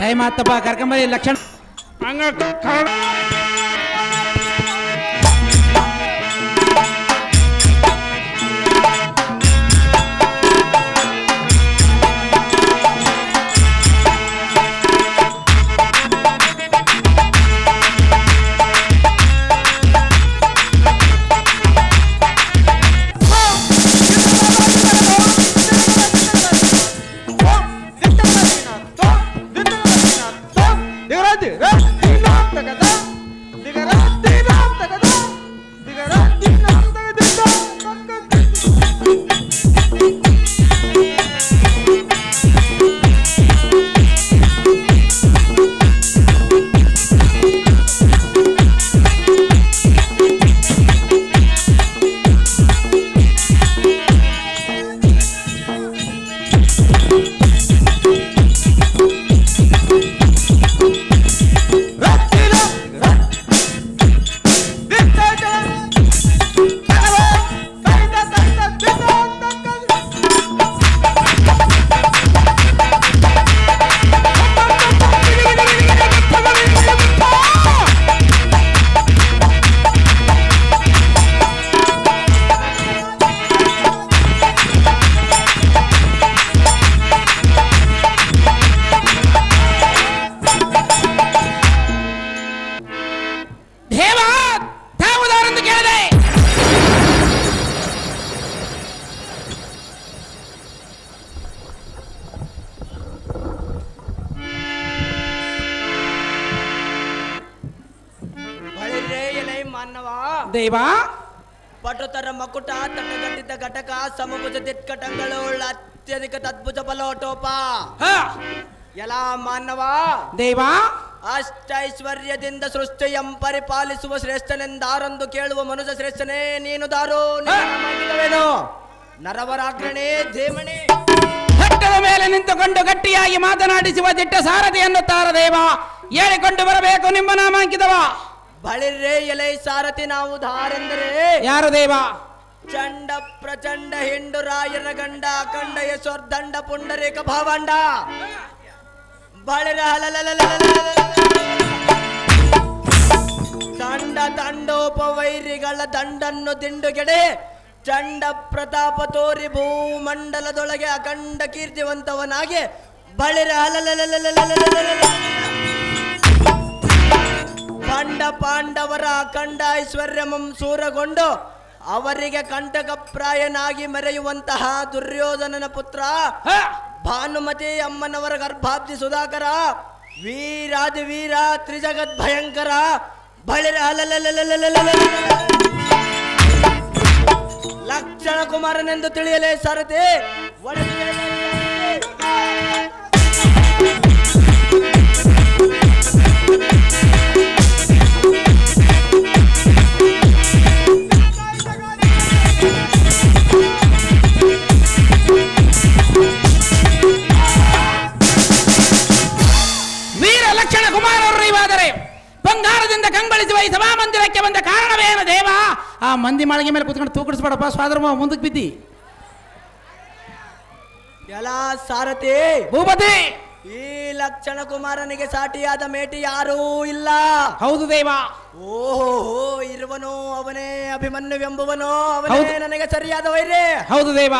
Time అత్తపా కరకంబలి లక్షణ ತದ್ಭುಜ ಬಲೋಟೋಪ ಹ, ಎಲ ಮಾನವ ದೇವ. ಅಷ್ಟೈಶ್ವರ್ಯದಿಂದ ಸೃಷ್ಟಿಯಂ ಪರಿಪಾಲಿಸುವ ಶ್ರೇಷ್ಠನೆಂದಾರೊಂದು ಕೇಳುವ ಮನುಷ್ಯ ಶ್ರೇಷ್ಠನೇ ನೀನು ದಾರು. ನಿನ್ನವೇನು ನರವರಾಗ್ರಣೆ ಧೇಮಣೆ. ಬೆಟ್ಟದ ಮೇಲೆ ನಿಂತುಕೊಂಡು ಗಟ್ಟಿಯಾಗಿ ಮಾತನಾಡಿಸುವ ದಿಟ್ಟ ಸಾರಥಿ ಎನ್ನುತ್ತಾರ ದೇವ. ಹೇಳಿಕೊಂಡು ಬರಬೇಕು ನಿಮ್ಮ ನಾಮಾಂಕಿತವ. ಬಳಿರೇ ಎಲೆ ಸಾರಥಿ ನಾವು ಧಾರೆಂದರೆ. ಯಾರು ದೇವ? ಚಂಡ ಪ್ರಚಂಡ ಹೆಂಡು ರಾಯನ ಗಂಡ ಅಖಂಡ ಯಶೋರ್ದಂಡ ಪುಂಡರೇಕ ಭಾವಂಡ ಬಳಿರ ದಂಡ ದಂಡೋಪವೈರಿಗಳ ದಂಡನ್ನು ದಿಂಡುಗೆಡೆ ಚಂಡ ಪ್ರತಾಪ ತೋರಿ ಭೂಮಂಡಲದೊಳಗೆ ಅಖಂಡ ಕೀರ್ತಿವಂತವನಾಗಿ ಬಳಿರ ಪಾಂಡ ಪಾಂಡವರ ಅಖಂಡ ಐಶ್ವರ್ಯಮಂ ಸೂರಗೊಂಡು ಅವರಿಗೆ ಕಂಟಕಪ್ರಾಯನಾಗಿ ಮೆರೆಯುವಂತಹ ದುರ್ಯೋಧನನ ಪುತ್ರ ಭಾನುಮತಿ ಅಮ್ಮನವರ ಗರ್ಭಾಬ್ಧಿ ಸುಧಾಕರ ವೀರಾದಿ ವೀರ ತ್ರಿಜಗತ್ ಭಯಂಕರ ಬಳಿರ ಲಕ್ಷಣ ಕುಮಾರನೆಂದು ತಿಳಿಯಲೇ ಸಾರಥಿ ಮಂದಿ ಮಾಳಿಗೆ ಮೇಲೆ ಕುತ್ಕೊಂಡು ತೂಕಡಿಸ್ಬೇಡಪ್ಪ ಸ್ವಾದ್ರ ಮುಂದಕ್ಕೆ ಬಿದ್ದಿ. ಎಲ್ಲ ಸಾರಥಿ. ಭೂಪತಿ! ಈ ಲಕ್ಷಣ ಕುಮಾರನಿಗೆ ಸಾಟಿಯಾದ ಮೇಟಿ ಯಾರೂ ಇಲ್ಲ. ಹೌದು ದೇವ. ಓಹೋ ಇರುವನು ಅವನೇ ಅಭಿಮನ್ಯುವೆಂಬುವನು ಅವನೇ. ನನಗೆ ಸರಿಯಾದ ವೈರೇ. ಹೌದು ದೇವ.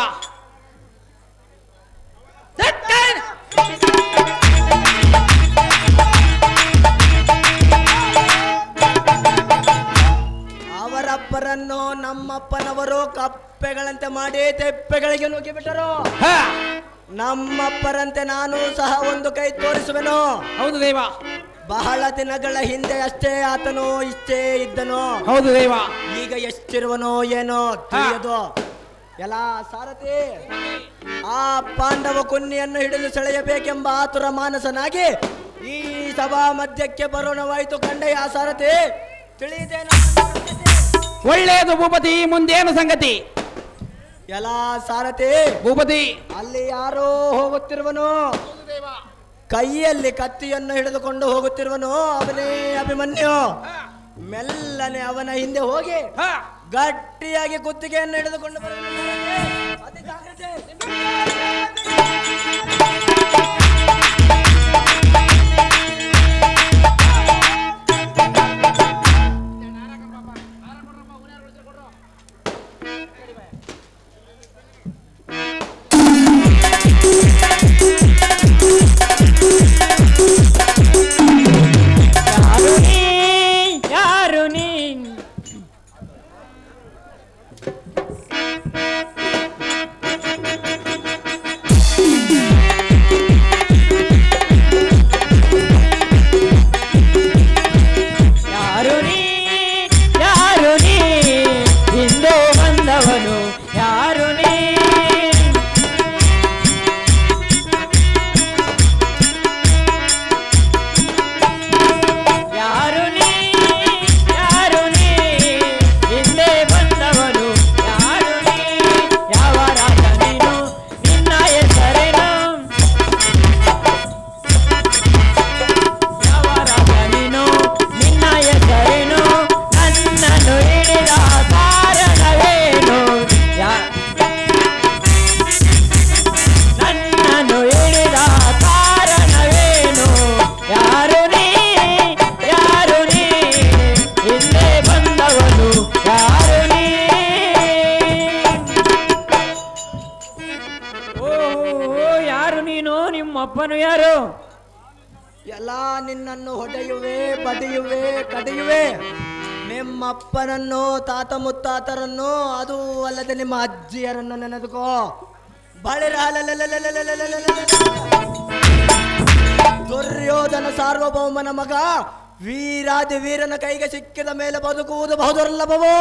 ಅವರಪ್ಪರನ್ನು ನಮ್ಮಪ್ಪನವರು ಕಪ್ಪೆಗಳಂತೆ ಮಾಡಿ ತೆಪ್ಪೆಗಳಿಗೆ ನುಗ್ಗಿಬಿಟ್ಟರು ನಮ್ಮಪ್ಪರಂತೆ ನಾನು ಸಹ ಒಂದು ಕೈ ತೋರಿಸುವೆನು. ಹೌದು ದೇವ. ಬಹಳ ದಿನಗಳ ಹಿಂದೆ ಅಷ್ಟೇ ಆತನು ಇಷ್ಟೇ ಇದ್ದನು. ಹೌದು ದೇವ. ಈಗ ಎಷ್ಟಿರುವನೋ ಏನೋ ತಿಳಿಯದು. ಎಲ್ಲ ಸಾರಥಿ ಆ ಪಾಂಡವ ಕುನ್ನಿಯನ್ನು ಹಿಡಿದು ಸೆಳೆಯಬೇಕೆಂಬ ಆತುರ ಮಾನಸನಾಗಿ ಈ ಸಭಾ ಮಧ್ಯಕ್ಕೆ ಬರೋಣವಾಯಿತು ಕಂಡೆಯ ಸಾರಥಿ. ತಿಳಿದೇನ? ಒಳ್ಳೆಯದು ಭೂಪತಿ ಮುಂದೇನು ಸಂಗತಿ? ಎಲ್ಲ ಸಾರಥಿ ಭೂಪತಿ. ಅಲ್ಲಿ ಯಾರೋ ಹೋಗುತ್ತಿರುವನು. ಕೈಯಲ್ಲಿ ಕತ್ತಿಯನ್ನು ಹಿಡಿದುಕೊಂಡು ಹೋಗುತ್ತಿರುವನು ಅವನೇ ಅಭಿಮನ್ಯು. ಮೆಲ್ಲನೆ ಅವನ ಹಿಂದೆ ಹೋಗಿ ಗಟ್ಟಿಯಾಗಿ ಕುತ್ತಿಗೆಯನ್ನು ಹಿಡಿದುಕೊಂಡು ಬರುವನು. ನಿಮ್ಮಪ್ಪನನ್ನು ತಾತ ಮುತ್ತಾತರನ್ನೋ, ಅದು ಅಲ್ಲದೆ ನಿಮ್ಮ ಅಜ್ಜಿಯರನ್ನು ನೆನೆದುಕೋ. ಬಳಿರ ದುರ್ಯೋಧನ ಸಾರ್ವಭೌಮನ ಮಗ, ವೀರಾದಿ ವೀರನ ಕೈಗೆ ಸಿಕ್ಕಿದ ಮೇಲೆ ಬದುಕುವುದು ಬಹುದುರ್ಲಭವೋ?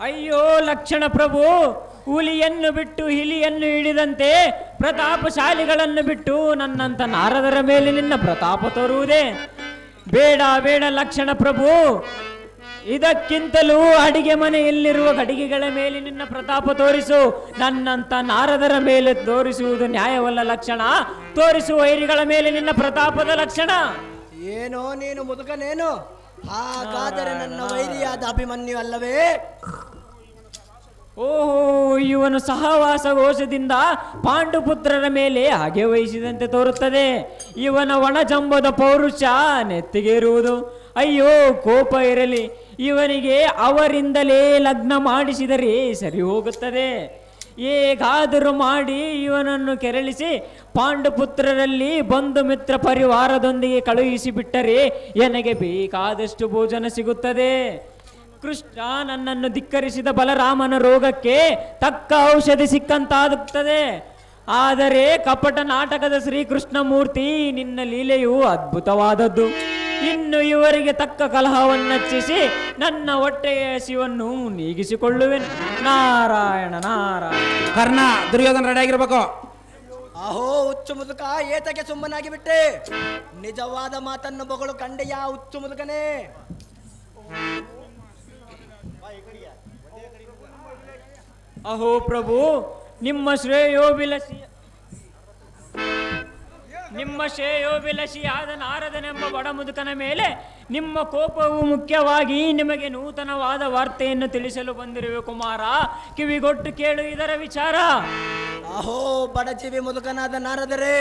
ಅಯ್ಯೋ ಲಕ್ಷಣ ಪ್ರಭು, ಹುಲಿಯನ್ನು ಬಿಟ್ಟು ಹಿಲಿಯನ್ನು ಹಿಡಿದಂತೆ ಪ್ರತಾಪಶಾಲಿಗಳನ್ನು ಬಿಟ್ಟು ನನ್ನಂತ ನಾರದರ ಮೇಲೆ ನಿನ್ನ ಪ್ರತಾಪ ತೋರುವುದೇ? ಬೇಡ ಬೇಡ ಲಕ್ಷಣ ಪ್ರಭು. ಇದಕ್ಕಿಂತಲೂ ಅಡಿಗೆ ಮನೆಯಲ್ಲಿರುವ ಗಡಿಗೆಗಳ ಮೇಲೆ ನಿನ್ನ ಪ್ರತಾಪ ತೋರಿಸು. ನನ್ನಂತ ನಾರದರ ಮೇಲೆ ತೋರಿಸುವುದು ನ್ಯಾಯವಲ್ಲ ಲಕ್ಷಣ. ತೋರಿಸುವ ವೈರಿಗಳ ಮೇಲೆ ನಿನ್ನ ಪ್ರತಾಪದ ಲಕ್ಷಣ. ಏನೋ ನೀನು ಮುದುಕನೇನು? ಹಾಗಾದರೆ ನನ್ನ ವೈರಿಯಾದ ಅಭಿಮನ್ಯು ಅಲ್ಲವೇ? ಓಹೋ, ಇವನು ಸಹವಾಸ ಘೋಷದಿಂದ ಪಾಂಡುಪುತ್ರರ ಮೇಲೆ ಹಾಗೆ ವಹಿಸಿದಂತೆ ತೋರುತ್ತದೆ. ಇವನ ಒಣಜಂಬದ ಪೌರುಷ ನೆತ್ತಿಗೇರುವುದು. ಅಯ್ಯೋ, ಕೋಪ ಇರಲಿ. ಇವನಿಗೆ ಅವರಿಂದಲೇ ಲಗ್ನ ಮಾಡಿಸಿದರೆ ಸರಿ ಹೋಗುತ್ತದೆ. ಹೇಗಾದರೂ ಮಾಡಿ ಇವನನ್ನು ಕೆರಳಿಸಿ ಪಾಂಡುಪುತ್ರರಲ್ಲಿ ಬಂಧು ಮಿತ್ರ ಪರಿವಾರದೊಂದಿಗೆ ಕಳುಹಿಸಿಬಿಟ್ಟರೆ ನನಗೆ ಬೇಕಾದಷ್ಟು ಭೋಜನ ಸಿಗುತ್ತದೆ. ಕೃಷ್ಣ ನನ್ನನ್ನು ಧಿಕ್ಕರಿಸಿದ ಬಲರಾಮನ ರೋಗಕ್ಕೆ ತಕ್ಕ ಔಷಧಿ ಸಿಕ್ಕಂತಾಗುತ್ತದೆ. ಆದರೆ ಕಪಟ ನಾಟಕದ ಶ್ರೀಕೃಷ್ಣ ಮೂರ್ತಿ ನಿನ್ನ ಲೀಲೆಯು ಅದ್ಭುತವಾದದ್ದು. ಇನ್ನು ಇವರಿಗೆ ತಕ್ಕ ಕಲಹವನ್ನಚ್ಚಿಸಿ ನನ್ನ ಹೊಟ್ಟೆಯ ಶಿವನ್ನು ನೀಗಿಸಿಕೊಳ್ಳುವೆನು. ನಾರಾಯಣ ನಾರಾಯಣ. ಕರ್ಣ ದುರ್ಯೋಧನ ರೆಡಿ ಆಗಿರ್ಬೇಕು. ಅಹೋ ಹುಚ್ಚು ಮುದುಕ ಏತಕ್ಕೆ ಸುಮ್ಮನಾಗಿ ಬಿಟ್ಟೆ ನಿಜವಾದ ಮಾತನ್ನು ಬಗಳು ಕಂಡೆಯಾ ಹುಚ್ಚು ಮುದುಕನೇ? ಅಹೋ ಪ್ರಭು, ನಿಮ್ಮ ಶ್ರೇಯೋಭಿಲಷಿ ನಿಮ್ಮ ಶ್ರೇಯೋಭಿಲಷಿಯಾದ ನಾರದನೆಂಬ ಬಡ ಮುದುಕನ ಮೇಲೆ ನಿಮ್ಮ ಕೋಪವು ಮುಖ್ಯವಾಗಿ ನಿಮಗೆ ನೂತನವಾದ ವಾರ್ತೆಯನ್ನು ತಿಳಿಸಲು ಬಂದಿರುವೆ ಕುಮಾರ. ಕಿವಿಗೊಟ್ಟು ಕೇಳು ಇದರ ವಿಚಾರ. ಅಹೋ ಬಡಜೀವಿ ಮುದುಕನಾದ ನಾರದರೆ,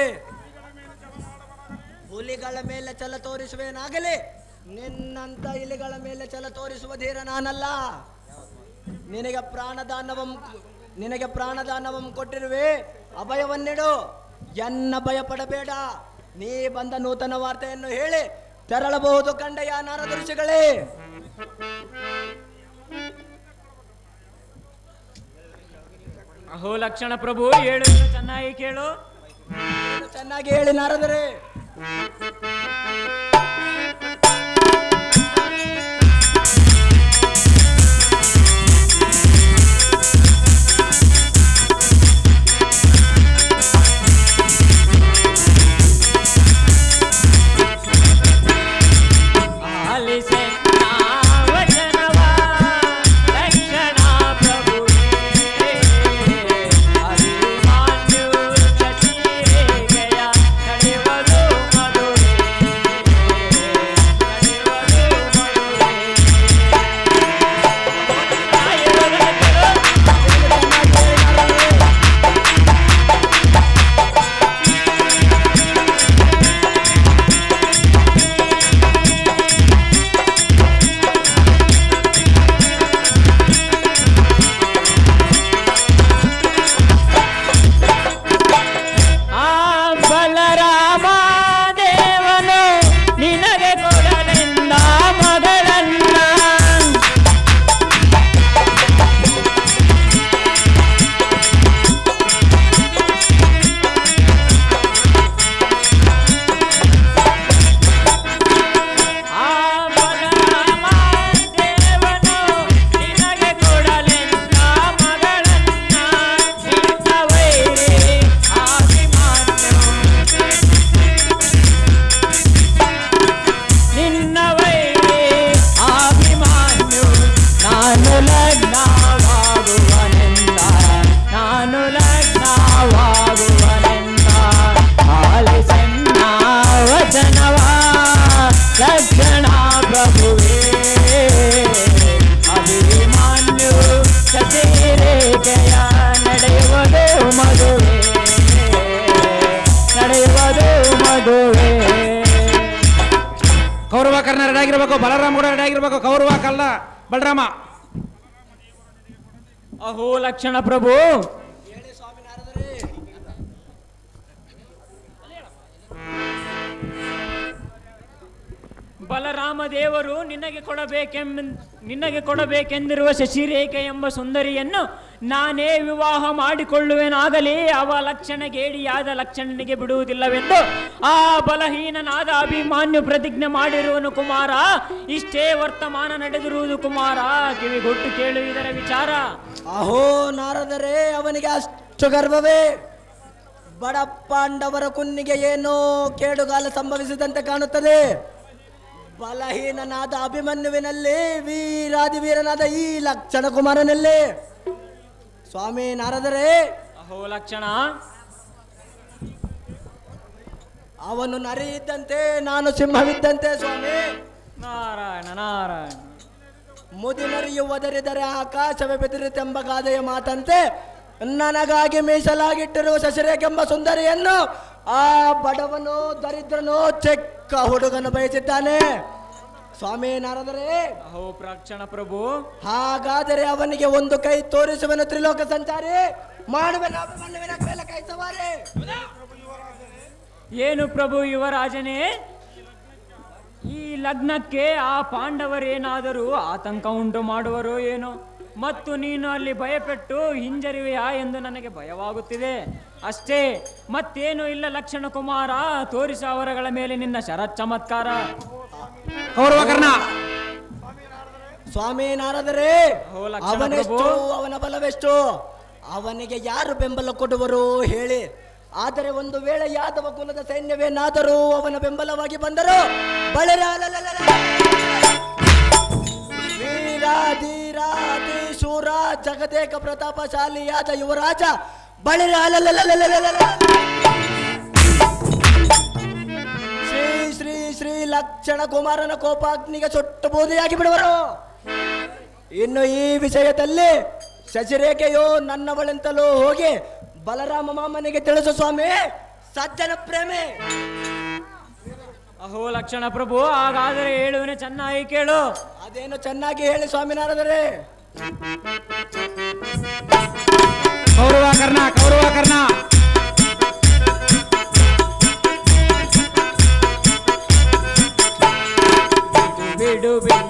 ಹುಲಿಗಳ ಮೇಲೆ ಛಲ ತೋರಿಸುವೇನಾಗಲಿ. ನಿನ್ನಂತ ಇಲಿಗಳ ಮೇಲೆ ಛಲ ತೋರಿಸುವ ಧೀರ ನಾನಲ್ಲ. ನಿನಗೆ ಪ್ರಾಣದಾನವಂ ನಿನಗೆ ಪ್ರಾಣದಾನವಂ ಕೊಟ್ಟಿರುವೆ. ಅಭಯವನ್ನಿಡು. ಎನ್ನ ಭಯ ಪಡಬೇಡ ನೀ ಬಂದ ನೂತನ ವಾರ್ತೆಯನ್ನು ಹೇಳಿ. ತೆರಳಬಹುದು ಕಂಡಯ್ಯ ನಾರದೃಶಿಗಳೇ ಅಹೋ ಲಕ್ಷಣ ಪ್ರಭು ಹೇಳು ಚೆನ್ನಾಗಿ ಕೇಳು. ಚೆನ್ನಾಗಿ ಹೇಳಿ ನಾರದರೆ. ಕೌರವ ಕರ್ಣ ರೆಡಿ ಆಗಿರ್ಬೇಕು ಬಲರಾಮ ಕೂಡ ರೆಡಿ ಆಗಿರ್ಬೇಕು ಕೌರವ ಕಲ್ಲ ಬಲರಾಮ. ಅಹೋ ಲಕ್ಷಣ ಪ್ರಭು ಬಲರಾಮ ದೇವರು ನಿನಗೆ ಕೊಡಬೇಕೆಂಬ, ನಿನಗೆ ಕೊಡಬೇಕೆಂದಿರುವ ಶಶಿರೇಖೆ ಎಂಬ ಸುಂದರಿಯನ್ನು ನಾನೇ ವಿವಾಹ ಮಾಡಿಕೊಳ್ಳುವೆನಾಗಲಿ, ಅವ ಲಕ್ಷಣ ಗೇಡಿಯಾದ ಲಕ್ಷಣನಿಗೆ ಬಿಡುವುದಿಲ್ಲವೆಂದು ಆ ಬಲಹೀನನಾದ ಅಭಿಮಾನ್ಯು ಪ್ರತಿಜ್ಞೆ ಮಾಡಿರುವನು ಕುಮಾರ. ಇಷ್ಟೇ ವರ್ತಮಾನ ನಡೆದಿರುವುದು ಕುಮಾರ. ಕಿವಿಗೊಟ್ಟು ಕೇಳು ಇದರ ವಿಚಾರ. ಅಹೋ ನಾರದರೆ, ಅವನಿಗೆ ಅಷ್ಟು ಗರ್ವವೇ. ಬಡ ಪಾಂಡವರ ಕುನ್ನಿಗೆ ಏನೋ ಕೇಡುಗಾಲ ಸಂಭವಿಸಿದಂತೆ ಕಾಣುತ್ತದೆ. ಬಲಹೀನನಾದ ಅಭಿಮನ್ಯುವಿನಲ್ಲಿ ವೀರಾದಿ ವೀರನಾದ ಈ ಲಕ್ಷಣ ಕುಮಾರನಲ್ಲಿ. ಸ್ವಾಮಿ ನಾರದರೆ ಅಹೋ ಲಕ್ಷಣ. ಅವನು ನರಿ ಇದ್ದಂತೆ ನಾನು ಸಿಂಹವಿದ್ದಂತೆ ಸ್ವಾಮಿ. ನಾರಾಯಣ ನಾರಾಯಣ. ಮುದಿನರಿಯು ಒದರಿದರೆ ಆಕಾಶವೇ ಬೆದರಿತೆಂಬ ಗಾದೆಯ ಮಾತಂತೆ ನನಗಾಗಿ ಮೀಸಲಾಗಿಟ್ಟಿರುವ ಶಶಿರೇಖೆಂಬ ಸುಂದರಿಯನ್ನು ಆ ಬಡವನು ದರಿದ್ರನು ಚೆಕ್ಕ ಹುಡುಗನು ಬಯಸಿದ್ದಾನೆ. ಸ್ವಾಮಿ ನಾರದರೆ ಅಹೋ ಪ್ರಾಕ್ಷಣ ಪ್ರಭು. ಹಾಗಾದರೆ ಅವನಿಗೆ ಒಂದು ಕೈ ತೋರಿಸುವನು ತ್ರಿಲೋಕ ಸಂಚಾರಿ. ಮಾಡುವೆನ ಅಭಿಮನ್ಯುವಿನ ಮೇಲೆ ಕೈ ಸವಾರಿ. ಏನು ಪ್ರಭು ಯುವರಾಜನೇ? ಈ ಲಗ್ನಕ್ಕೆ ಆ ಪಾಂಡವರೇನಾದರೂ ಆತಂಕ ಉಂಟು ಮಾಡುವರೋ ಏನೋ? ಮತ್ತು ನೀನು ಅಲ್ಲಿ ಭಯಪಟ್ಟು ಹಿಂಜರಿವೆಯಾ ಎಂದು ನನಗೆ ಭಯವಾಗುತ್ತಿದೆ. ಅಷ್ಟೇ ಮತ್ತೇನು ಇಲ್ಲ ಲಕ್ಷ್ಮಣ ಕುಮಾರ ತೋರಿಸ ಅವರಗಳ ಮೇಲೆ ನಿನ್ನ ಶರತ್ ಚಮತ್ಕಾರ. ಸ್ವಾಮಿ ನಾರದರೆ ಅವನೆಷ್ಟು ಅವನ ಬಲವೆಷ್ಟು? ಅವನಿಗೆ ಯಾರು ಬೆಂಬಲ ಕೊಡುವರು? ಹೇಳಿ. ಆದರೆ ಒಂದು ವೇಳೆ ಯಾದವ ಕುಲದ ಸೈನ್ಯವೇನಾದರೂ ಅವನ ಬೆಂಬಲವಾಗಿ ಬಂದರು ಬಳಿರ ಶೂರ ಜಗದೇಕ ಪ್ರತಾಪಶಾಲಿಯಾದ ಯುವರಾಜ ಬಳಿ ಶ್ರೀ ಶ್ರೀ ಶ್ರೀ ಲಕ್ಷಣ ಕುಮಾರನ ಕೋಪಾಗ್ನಿಗೆ ಸುಟ್ಟು ಬೂದಿಯಾಗಿ ಬಿಡುವರು. ಇನ್ನು ಈ ವಿಷಯದಲ್ಲಿ ಶಶಿರೇಖೆಯು ನನ್ನವಳೆಂತಲೂ ಹೋಗಿ ಬಲರಾಮ ಮಾಮನಿಗೆ ತಿಳಿಸು ಸ್ವಾಮಿ ಸಜ್ಜನ ಪ್ರೇಮಿ. ಅಹೋ ಲಕ್ಷಣ ಪ್ರಭು ಹಾಗಾದರೆ ಹೇಳುವನೆ ಚೆನ್ನಾಗಿ ಕೇಳು. ಅದೇನು ಚೆನ್ನಾಗಿ ಹೇಳಿ ಸ್ವಾಮಿನಾರದರೆ ಕೌರವ ಕರ್ಣ ಕೌರವ ಕರ್ಣ ಬಿಡು ಬಿನ್ನವ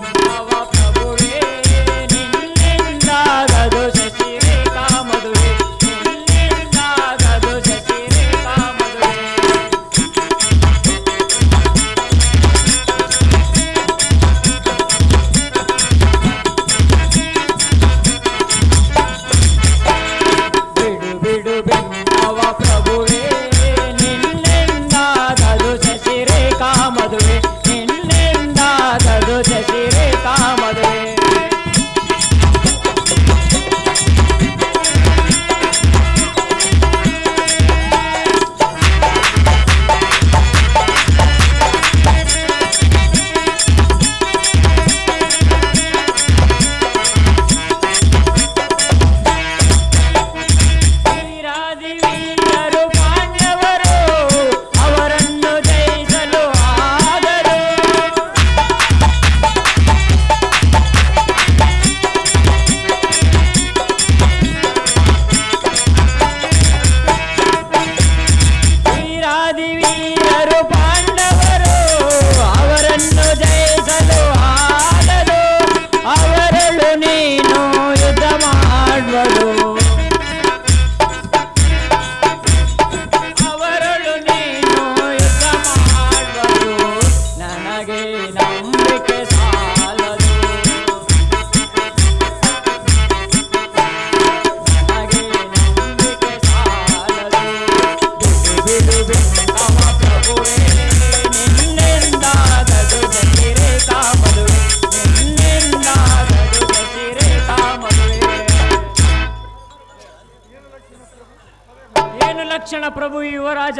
ಪ್ರಭು ಯುವರಾಜ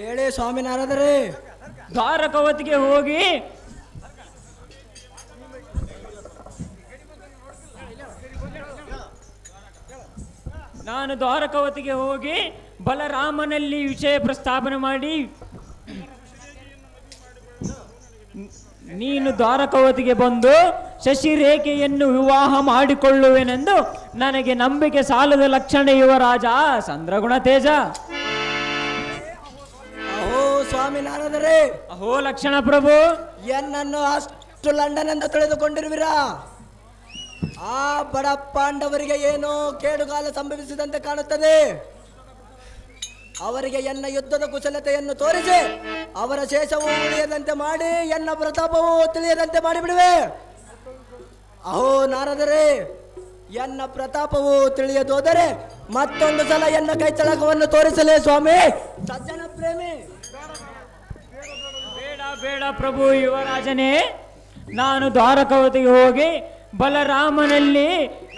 ಹೇಳಿ ಸ್ವಾಮಿನಾರದರೆ ದ್ವಾರಕವತಿಗೆ ಹೋಗಿ. ನಾನು ದ್ವಾರಕವತಿಗೆ ಹೋಗಿ ಬಲರಾಮನಲ್ಲಿ ವಿಷಯ ಪ್ರಸ್ತಾಪನೆ ಮಾಡಿ. ನೀನು ದ್ವಾರಕವತಿಗೆ ಬಂದು ಶಶಿರೇಖೆಯನ್ನು ವಿವಾಹ ಮಾಡಿಕೊಳ್ಳುವೆನೆಂದು ನನಗೆ ನಂಬಿಕೆ ಸಾಲದ ಲಕ್ಷಣ ಯುವರಾಜ ಚಂದ್ರಗುಣ ತೇಜ. ಸ್ವಾಮಿ ನಾನದರೆ ಅಹೋ ಲಕ್ಷಣ ಪ್ರಭು. ಎನ್ನನ್ನು ಅಷ್ಟು ಲಂಡನ್ ಎಂದು ತಿಳಿದುಕೊಂಡಿರುವಿರಾ? ಆ ಬಡ ಪಾಂಡವರಿಗೆ ಏನೋ ಕೇಡುಗಾಲ ಸಂಭವಿಸಿದಂತೆ ಕಾಣುತ್ತದೆ. ಅವರಿಗೆ ಎನ್ನ ಯುದ್ಧದ ಕುಶಲತೆಯನ್ನು ತೋರಿಸಿ ಅವರ ಶೇಷವು ಉಳಿಯದಂತೆ ಮಾಡಿ ಎನ್ನ ಪ್ರತಾಪವು ತಿಳಿಯದಂತೆ ಮಾಡಿಬಿಡುವೆ. ಅಹೋ ನಾರದರೆ ಎನ್ನ ಪ್ರತಾಪವು ತಿಳಿಯದೋದರೆ ಮತ್ತೊಂದು ಸಲ ಎನ್ನ ಕೈ ಚಳಕವನ್ನು ತೋರಿಸಲೇ ಸ್ವಾಮಿ. ಸಜ್ಜನ ಪ್ರೇಮಿ. ಬೇಡ ಬೇಡ ಪ್ರಭು ಯುವರಾಜನೇ. ನಾನು ದ್ವಾರಕವತಿಗೆ ಹೋಗಿ ಬಲರಾಮನಲ್ಲಿ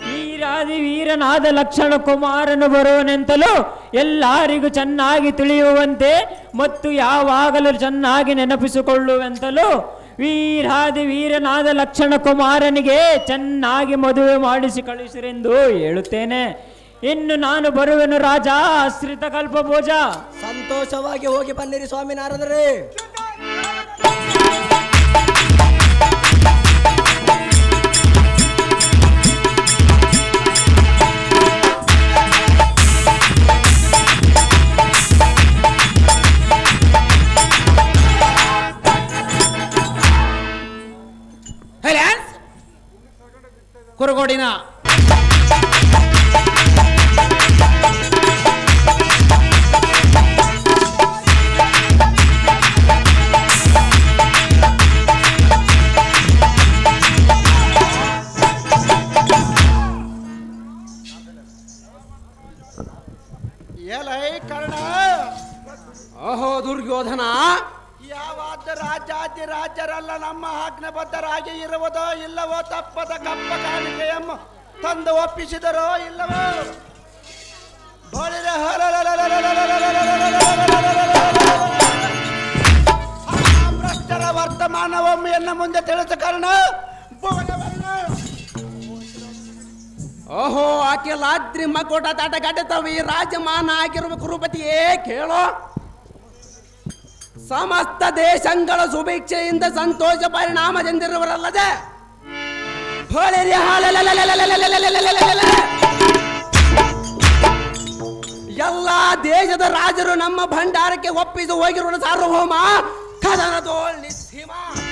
ವೀರಾದಿ ವೀರನಾದ ಲಕ್ಷಣ ಕುಮಾರನು ಬರುವನೆಂತಲೂ ಎಲ್ಲರಿಗೂ ಚೆನ್ನಾಗಿ ತಿಳಿಯುವಂತೆ ಮತ್ತು ಯಾವಾಗಲೂ ಚೆನ್ನಾಗಿ ನೆನಪಿಸಿಕೊಳ್ಳುವಂತಲೂ ವೀರಾದಿ ವೀರನಾದ ಲಕ್ಷಣ ಕುಮಾರನಿಗೆ ಚೆನ್ನಾಗಿ ಮದುವೆ ಮಾಡಿಸಿ ಕಳಿಸಿರೆಂದು ಹೇಳುತ್ತೇನೆ. ಇನ್ನು ನಾನು ಬರುವೆನು ರಾಜ ಆಶ್ರಿತ ಕಲ್ಪಭೋಜ ಸಂತೋಷವಾಗಿ ಹೋಗಿ ಬನ್ನಿರಿ ಸ್ವಾಮಿ ನಾರದರೆ ಕುರುಗೋಡಿನ ಇರುವುದೋ ಇಲ್ಲವೋ ತಪ್ಪದ ಕಪ್ಪ ಕಾಣಿಕೆಯಮ್ಮ ತಂದು ಒಪ್ಪಿಸಿದರೋ ಇಲ್ಲವೋ? ಬಳಿದ ಭ್ರಷ್ಟರ ಎನ್ನ ಮುಂದೆ ತಿಳಿದ ಕಾರಣ? ಓಹೋ, ಆಕೆ ಲಾದ್ರಿ ಮಗೋಟ ತಾಟ ಗಡ್ಡತವ ಈ ರಾಜಮಾನ ಆಗಿರುವ ಕುರುಪತಿಯೇ ಕೇಳೋ? ಸಮಸ್ತ ದೇಶಗಳ ಸುಭಿಕ್ಷೆಯಿಂದ ಸಂತೋಷ ಪರಿಣಾಮ ಪರಿಣಾಮದಿಂದಿರುವರಲ್ಲದೆ ಎಲ್ಲ ದೇಶದ ರಾಜರು ನಮ್ಮ ಭಂಡಾರಕ್ಕೆ ಒಪ್ಪಿದು ಹೋಗಿರುವ ಸಾರ್ವಭೌಮ. ಕದನ ತೋಲ್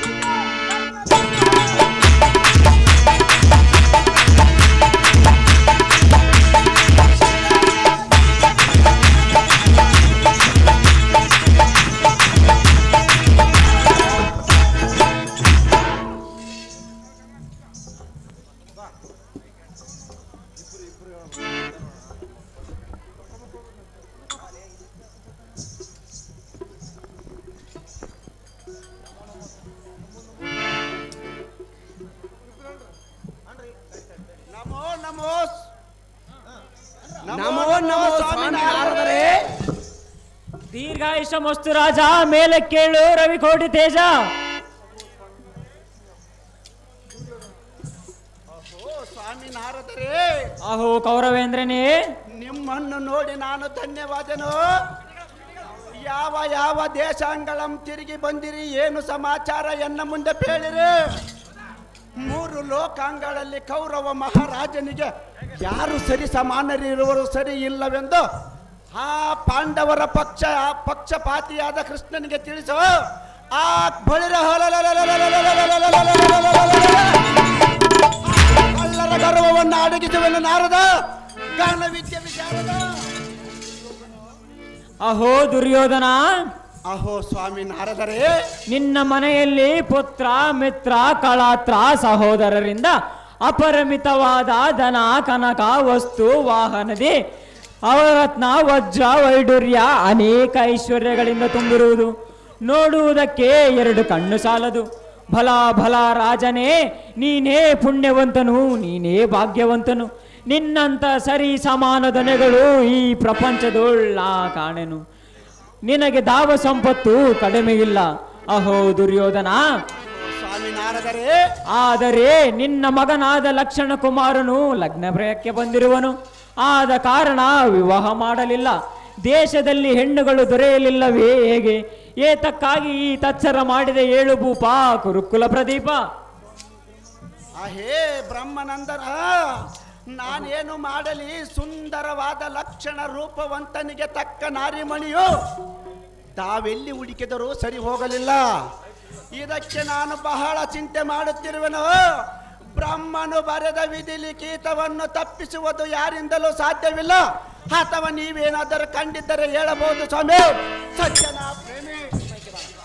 ದೀರ್ಘಾಯುಷ ಮಸ್ತು ರಾಜ ಮೇಲೆ ಕೇಳು ರವಿಕೋಟಿ ತೇಜ. ಓ ಸ್ವಾಮಿ ನಾರದರೇ. ಅಹೋ ಕೌರವೇಂದ್ರನೇ. ನಿಮ್ಮನ್ನು ನೋಡಿ ನಾನು ಧನ್ಯವಾದನು. ಯಾವ ಯಾವ ದೇಶಾಂಗಳಂ ತಿರುಗಿ ಬಂದಿರಿ ಏನು ಸಮಾಚಾರ ಎನ್ನ ಮುಂದೆ ಹೇಳಿರಿ. ಮೂರು ಲೋಕಾಂಗಗಳಲ್ಲಿ ಕೌರವ ಮಹಾರಾಜನಿಗೆ ಯಾರು ಸರಿ ಸಮಾನರಿರುವರು ಸರಿ ಇಲ್ಲವೆಂದು ಆ ಪಾಂಡವರ ಪಕ್ಷ, ಆ ಪಕ್ಷಪಾತಿಯಾದ ಕೃಷ್ಣನಿಗೆ ತಿಳಿಸು. ಆ ಬಳಿರ ಕಳ್ಳರ ಗರ್ವವನ್ನು ಅಡಗಿಸುವನು ನಾರದ ಗಾನ ವಿದ್ಯೆ ಅಹೋ ದುರ್ಯೋಧನ ಅಹೋ ಸ್ವಾಮಿ ನಾರದರೆ ನಿನ್ನ ಮನೆಯಲ್ಲಿ ಪುತ್ರ ಮಿತ್ರ ಕಳಾತ್ರ ಸಹೋದರರಿಂದ ಅಪರಿಮಿತವಾದ ಧನ ಕನಕ ವಸ್ತು ವಾಹನದಿ ಅವರತ್ನ ವಜ್ರ ವೈಡೂರ್ಯ ಅನೇಕ ಐಶ್ವರ್ಯಗಳಿಂದ ತುಂಬಿರುವುದು. ನೋಡುವುದಕ್ಕೆ ಎರಡು ಕಣ್ಣು ಸಾಲದು. ಭಲ ಭಲ ರಾಜನೇ ನೀನೇ ಪುಣ್ಯವಂತನು ನೀನೇ ಭಾಗ್ಯವಂತನು. ನಿನ್ನಂತ ಸರಿ ಸಮಾನ ದೊನೆಗಳು ಈ ಪ್ರಪಂಚದೊಳ್ಳ ಕಾಣೆನು. ನಿನಗೆ ದಾವ ಸಂಪತ್ತು ಕಡಿಮೆ ಇಲ್ಲ. ಅಹೋ ದುರ್ಯೋಧನ. ಆದರೆ ನಿನ್ನ ಮಗನಾದ ಲಕ್ಷಣ ಕುಮಾರನು ಲಗ್ನ ಬಂದಿರುವನು. ಆದ ಕಾರಣ ವಿವಾಹ ಮಾಡಲಿಲ್ಲ. ದೇಶದಲ್ಲಿ ಹೆಣ್ಣುಗಳು ದೊರೆಯಲಿಲ್ಲವೇ ಹೇಗೆ? ಏತಕ್ಕಾಗಿ ಈ ತತ್ಸರ ಮಾಡಿದ ಏಳು ಭೂಪ, ಕುರುಕುಲ ಪ್ರದೀಪ. ಅಹೇ ಬ್ರಹ್ಮನಂದರ, ನಾನೇನು ಮಾಡಲಿ? ಸುಂದರವಾದ ಲಕ್ಷಣ ರೂಪವಂತನಿಗೆ ತಕ್ಕ ನಾರಿಮಣಿಯು ತಾವೆಲ್ಲಿ ಹುಡುಕಿದರೂ ಸರಿ ಹೋಗಲಿಲ್ಲ. ಇದಕ್ಕೆ ನಾನು ಬಹಳ ಚಿಂತೆ ಮಾಡುತ್ತಿರುವೆನು. ಬ್ರಹ್ಮನು ಬರೆದ ವಿಧಿಲಿ ಕೀತವನ್ನು ತಪ್ಪಿಸುವುದು ಯಾರಿಂದಲೂ ಸಾಧ್ಯವಿಲ್ಲ. ಅಥವಾ ನೀವೇನಾದರೂ ಕಂಡಿದ್ದರೆ ಹೇಳಬಹುದು ಸ್ವಾಮಿ. ಸತ್ಯ